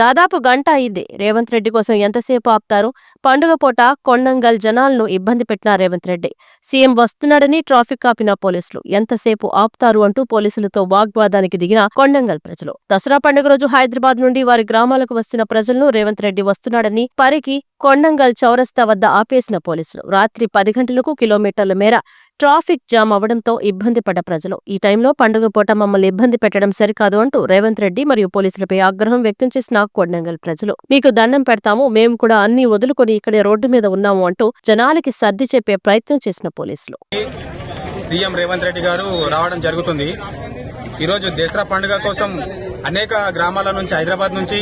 దాదాపు గంట అయింది. రేవంత్ రెడ్డి కోసం ఎంతసేపు ఆపుతారు? పండుగ పూట కొండంగల్ జనాలను ఇబ్బంది పెట్టిన రేవంత్ రెడ్డి. సీఎం వస్తున్నాడని ట్రాఫిక్ ఆపిన పోలీసులు. ఎంతసేపు ఆపుతారు అంటూ పోలీసులతో వాగ్వాదానికి దిగిన కొండంగల్ ప్రజలు. దసరా పండుగ రోజు హైదరాబాద్ నుండి వారి గ్రామాలకు వస్తున్న ప్రజలను రేవంత్ రెడ్డి వస్తున్నాడని పరికి కొండంగల్ చౌరస్తా వద్ద ఆపేసిన పోలీసులు. రాత్రి పది గంటలకు కిలోమీటర్ల మేర ట్రాఫిక్ జామ్ అవడంతో ఇబ్బంది పడ్డ ప్రజలు. ఈ టైంలో పండుగ పూట మమ్మల్ని ఇబ్బంది పెట్టడం సరికాదు అంటూ రేవంత్ రెడ్డి మరియు పోలీసులపై ఆగ్రహం వ్యక్తం చేసిన కొడంగల్ ప్రజలు. మీకు దండం పెడతాము మేము కూడా అన్ని వదులుకొని ఇక్కడే రోడ్డు మీద ఉన్నాము అంటూ జనాలకి సర్ది చెప్పే ప్రయత్నం చేసిన పోలీసులు. సీఎం రేవంత్ రెడ్డి గారు రావడం జరుగుతుంది. ఈరోజు దసరా పండుగ కోసం అనేక గ్రామాల నుంచి హైదరాబాద్ నుంచి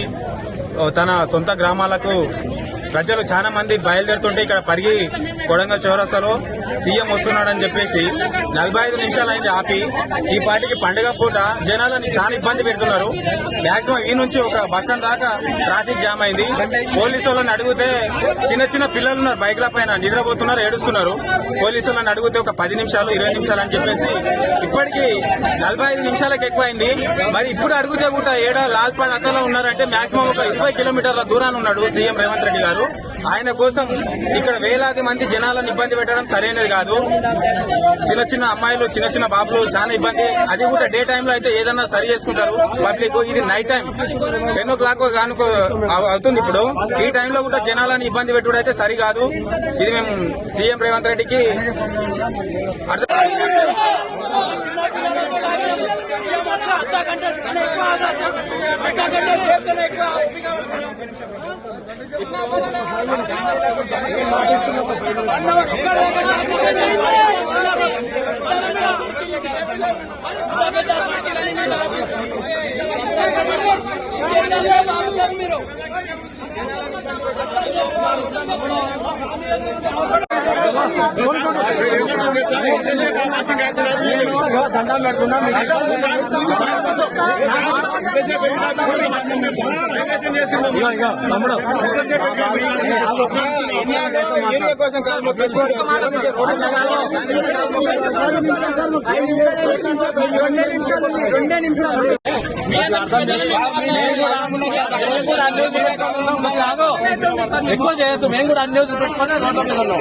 తన సొంత గ్రామాలకు ప్రజలు చాలా మంది బయలుదేరుతుంటే ఇక్కడ పరిగి కొడంగల్ చౌరస్తాలో సీఎం వస్తున్నాడని చెప్పేసి నలభై ఐదు నిమిషాలు అయింది ఆపి ఈ పార్టీకి పండుగ పూట జనాలని చాలా ఇబ్బంది పెడుతున్నారు. మాక్సిమం ఈ నుంచి ఒక బస్టాండ్ దాకా ట్రాఫిక్ జామ్ అయింది. పోలీసు వాళ్ళని అడిగితే చిన్న చిన్న పిల్లలు ఉన్నారు బైక్ల పైన నిద్రపోతున్నారు ఏడుస్తున్నారు. పోలీసు వాళ్ళని అడిగితే ఒక పది నిమిషాలు ఇరవై నిమిషాలు అని చెప్పేసి ఇప్పటికి నలభై ఐదు నిమిషాలకు ఎక్కువైంది. మరి ఇప్పుడు అడిగితే కూడా ఏడా లాల్పాడ్ అతలో ఉన్నారంటే మాక్సిమం ఒక ఇరవై కిలోమీటర్ల దూరాన్ని ఉన్నాడు సీఎం రేవంత్ రెడ్డి గారు. ఆయన కోసం ఇక్కడ వేలాది మంది జనాలను ఇబ్బంది పెట్టడం సరైనది కాదు. చిన్న చిన్న అమ్మాయిలు చిన్న చిన్న బాబులు చాలా ఇబ్బంది. అది కూడా డే టైమ్లో అయితే ఏదన్నా సరి చేసుకుంటారు. పబ్లిక్ ఇది night time ten o'clock కానుకో అవుతుంది ఇప్పుడు. ఈ టైంలో కూడా జనాలను ఇబ్బంది పెట్టుడు అయితే సరి కాదు. ఇది మేము సీఎం రేవంత్ రెడ్డికి అర్థం टूमेंट ఏరియా కోసం కాదు, మా పెట్టుకోవడం. ఎక్కువ చేయొద్దు మేము కూడా అన్ని పెట్టుకొని రోడ్ల మీద ఉన్నాం